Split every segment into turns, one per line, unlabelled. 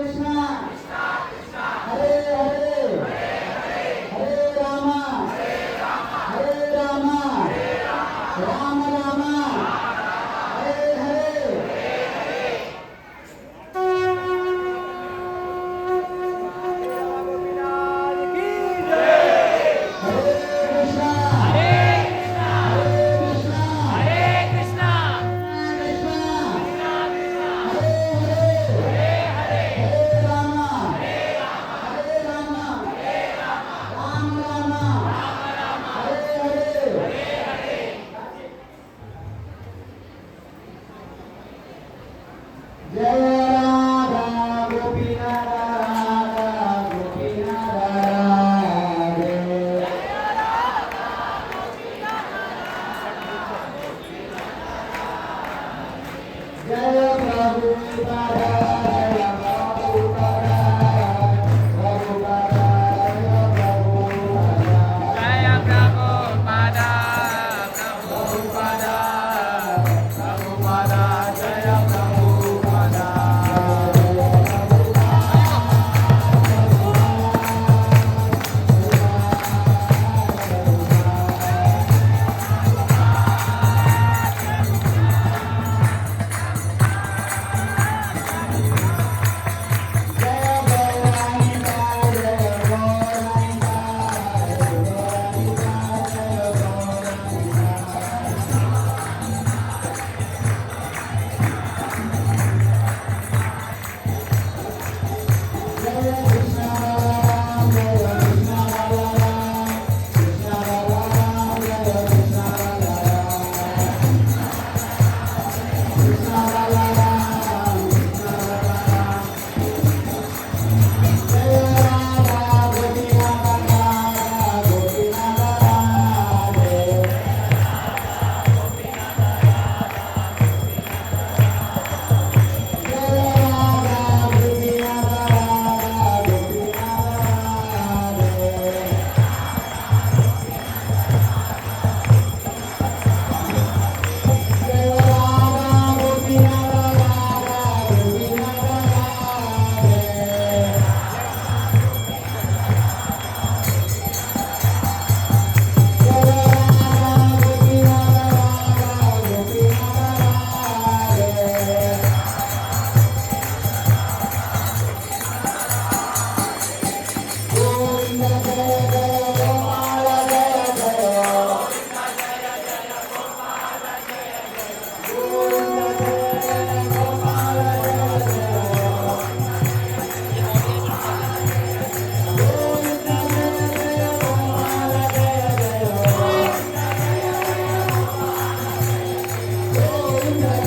Krishna Hare Hare Amen.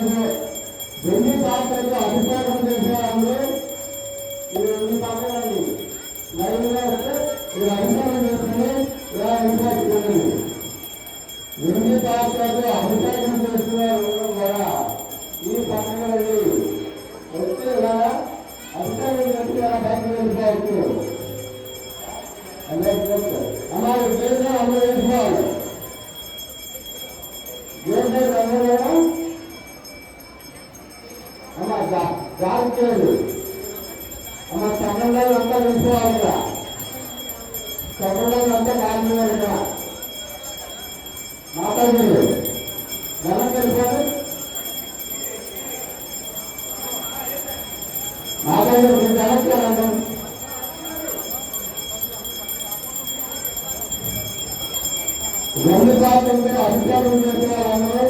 చేసే వెండి పాత్రలు అభిషేకం చేసే వాళ్ళు ఇది పక్కనది లైన్గా వస్తే ఇది అభిషేకం చేసుకుని ఇలా అభిషేకం చేయండి వెండి పాత్రలు అభిషేకం చేస్తున్న వాళ్ళు కూడా జాగ్రత్తలు మన చక్రంలో అంతా వెళ్ళిపోవాలి కదా. చక్రంలో అంతా కారణం కదా. మాట్లాడలేదు వెనక్కి వెళ్ళిపోయి మాట్లాడలేదు వెనక్కి వెళ్ళండి రెండు శాతంగా అధికారం చేసిన వాళ్ళందరూ